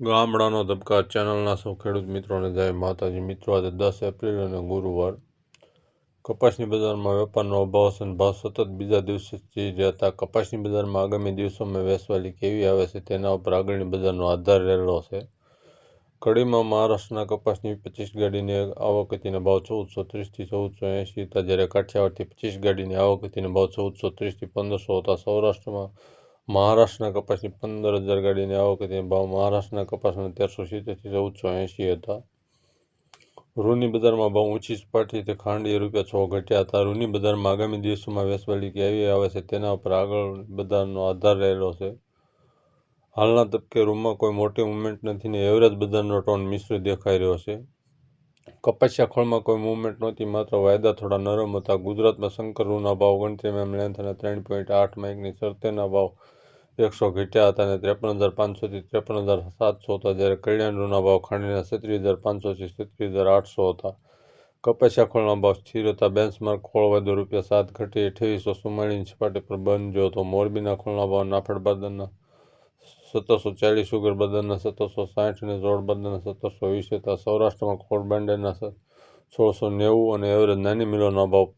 ગામડાનો ધબકા ચેનલના સૌ ખેડૂત મિત્રોને જય માતાજી. મિત્રો, આજે દસ એપ્રિલ અને ગુરુવાર. કપાસની બજારમાં વેપારનો અભાવ છે ભાવ સતત બીજા દિવસે સ્થિર હતા. કપાસની બજારમાં આગામી દિવસોમાં વેસવાલી કેવી આવે છે તેના ઉપર આગળની બજારનો આધાર રહેલો છે. કડીમાં મહારાષ્ટ્રના કપાસની પચીસ ગાડીની આવક હતીને ભાવ ચૌદસો ત્રીસથી ચૌદસો એંશી હતા. જ્યારે કાઠિયાવાડથી પચીસ ગાડીની આવક હતીને ભાવ ચૌદસો ત્રીસથી પંદરસો હતા. સૌરાષ્ટ્રમાં મહારાષ્ટ્રના કપાસની પંદર હજાર ગાડીની આવકથી ભાવ મહારાષ્ટ્રના કપાસના તેરસો સિત્તેરથી ચૌદસો એંશી હતા. રૂની બજારમાં ભાવ ઊંચી સપાટીથી ખાંડીએ રૂપિયા છ ઘટ્યા હતા. રૂની બજારમાં આગામી દિવસોમાં વેચવાલી કેવી આવે છે તેના ઉપર આગળ બજારનો આધાર રહેલો છે. હાલના તબકે રૂમમાં કોઈ મોટી મુવમેન્ટ નથી ને એવરેજ બજારનો ટોન મિશ્ર દેખાઈ રહ્યો છે. કપાસિયા ખોળમાં કોઈ મુવમેન્ટ નહોતી, માત્ર વાયદા થોડા નરમ હતા. ગુજરાતમાં શંકર રૂના ભાવ ગણતરીમાં લેન્થ અને ત્રણ પોઈન્ટ આઠ માઇકની શરતેના ભાવ એકસો ઘટ્યા હતા અને ત્રેપન હજાર પાંચસોથી ત્રેપન હજાર સાતસો હતા જ્યારે કલ્યાણ રૂના ભાવ ખાંડીના છત્રીસ હજાર પાંચસોથી છત્રીસ હજાર આઠસો હતા. કપાસિયા ખોળના ભાવ સ્થિર હતા. બેન્ચમાર્ક ખોળ વધુ રૂપિયા સાત ઘટી અઠ્યાવીસો ચુમ્માળીની સપાટી પર બંધ જો હતો મોરબીના ખોળના ભાવ નાફેડ બાદરના સત્તરસો ચાલીસ સુગર બદરના સત્તરસો સાઠ અને જોડ બદલના સત્તરસો વીસ હતા. સૌરાષ્ટ્રમાં ખોળ બાંડેના સોળસો નેવું અને એવરેજ નાની મિલોના ભાવ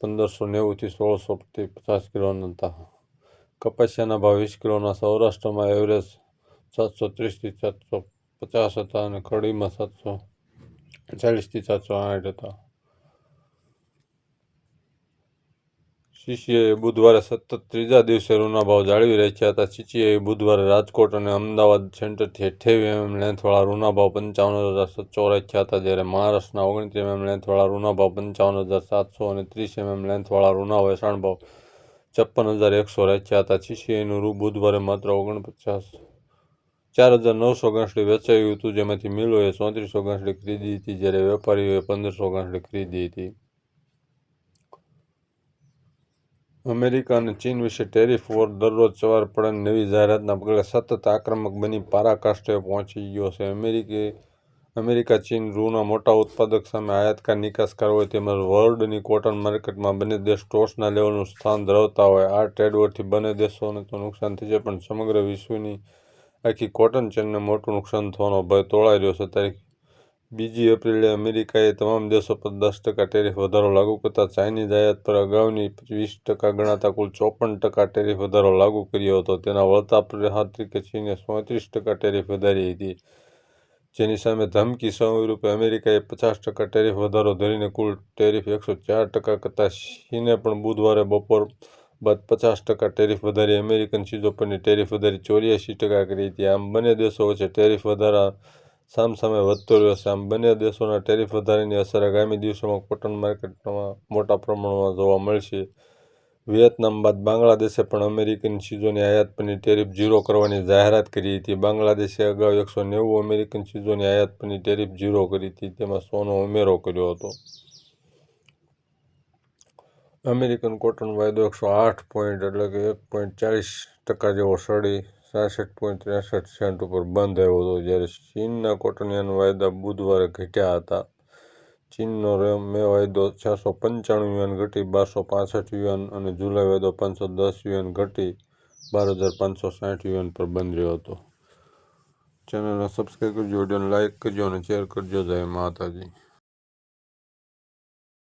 પંદરસો નેવુંથી સોળસોથી પચાસ કિલોના હતા કપાસિયાના ભાવ વીસ કિલોના સૌરાષ્ટ્રમાં એવરેજ સાતસો ત્રીસથી સાતસો પચાસ હતા અને કડીમાં સાતસો ચાલીસથી સાતસો આઠ હતા. સીસીએ બુધવારે સતત ત્રીજા દિવસે રૂના ભાવ જાળવી રહ્યા હતા. સીસીએ બુધવારે રાજકોટ અને અમદાવાદ સેન્ટરથી અઠ્યાવી એમએમ લેન્થવાળા રૂના ભાવ પંચાવન હજાર સત્સો રાખ્યા હતા જ્યારે મહારાષ્ટ્રના ઓગણત્રીસ એમએમ લેન્થવાળા રૂના ભાવ પંચાવન હજાર સાતસો અને ત્રીસ એમએમ લેન્થવાળા રૂના વેચાણ ભાવ છપ્પન હજાર એકસો રાખ્યા હતા. સીસીઆઈનું રૂ બુધવારે માત્ર ઓગણપચાસ ચાર હજાર નવસો ગાંસડી વેચાયું હતું. જેમાંથી મિલોએ ચોત્રીસો ગાંસડી ખરીદી હતી. જ્યારે વેપારીઓએ પંદરસો ગાંસડી ખરીદી હતી. અમેરિકા અને ચીન વિશે ટેરિફ વોર દરરોજ સવાર પડે નવી જાહેરાતના પગલે સતત આક્રમક બની પારાકાષ્ઠે પહોંચી ગયો છે. અમેરિકી અમેરિકા, ચીન, રૂના મોટા ઉત્પાદક સામે આયાતકાર નિકાસકાર હોય તેમજ વર્લ્ડની કોટન માર્કેટમાં બંને દેશ ટોચના લેવલનું સ્થાન ધરાવતા હોય. આ ટ્રેડ વોરથી બંને દેશોને તો નુકસાન થઈ થશે પણ સમગ્ર વિશ્વની આખી કોટન ચેનને મોટું નુકસાન થવાનો ભય તોળાઈ રહ્યો છે. તારીખ બીજી એપ્રિલે અમેરિકાએ તમામ દેશો પર દસ ટકા ટેરિફ વધારો લાગુ કરતા ચાઇનીઝ આયાત પર અગાઉની વીસ ટકા ગણાતા કુલ ચોપન ટકા ટેરિફ વધારો લાગુ કર્યો હતો. તેના વળતા પ્રહાર તરીકે ચીને ચોત્રીસ ટકા ટેરિફ વધારી હતી. જેની સામે ધમકી સ્વરૂપે અમેરિકાએ પચાસ ટકા ટેરિફ વધારો ધરીને કુલ ટેરિફ એકસો ચાર ટકા કરતાં ચીને પણ બુધવારે બપોર બાદ પચાસ ટકા ટેરિફ વધારી અમેરિકન ચીજો પરની ટેરિફ વધારી ચોર્યાસી ટકા કરી હતી. આમ બંને દેશો વચ્ચે ટેરિફ વધારા સામસામે વધતો રહ્યો છે. આમ બંને દેશોના ટેરિફ વધારાની અસર આગામી દિવસોમાં કોટન માર્કેટમાં મોટા પ્રમાણમાં જોવા મળશે. વિયેતનામ બાદ બાંગ્લાદેશે પણ અમેરિકન ચીજોની આયાત પરની ટેરિફ ઝીરો કરવાની જાહેરાત કરી હતી. બાંગ્લાદેશે અગાઉ એકસો નેવું અમેરિકન ચીજોની આયાત પરની ટેરિફ ઝીરો કરી હતી. તેમાં સોનો ઉમેરો કર્યો હતો. અમેરિકન કોટન વાયદો એકસો આઠ પોઈન્ટ એટલે કે એક પોઈન્ટ ચાલીસ ટકા જેવો સડી સાસઠ પોઈન્ટ ત્રેસઠ સેન્ટ ઉપર બંધ આવ્યો હતો. જ્યારે ચીનના કોટનિયાન વાયદા બુધવારે ઘટ્યા હતા. ચીનનો મે વાયદો છસો પંચાણું યુએન ઘટી, બારસો પાસઠ યુએન અને જુલાઈ વાયદો પાંચસો દસ યુએન ઘટી, બાર હજાર પાંચસો સાઠ યુએન પર બંધ રહ્યો હતો. ચેનલને સબસ્ક્રાઈબ કરજો, વિડીયોને લાઇક કરજો અને શેર કરજો. જય માતાજી.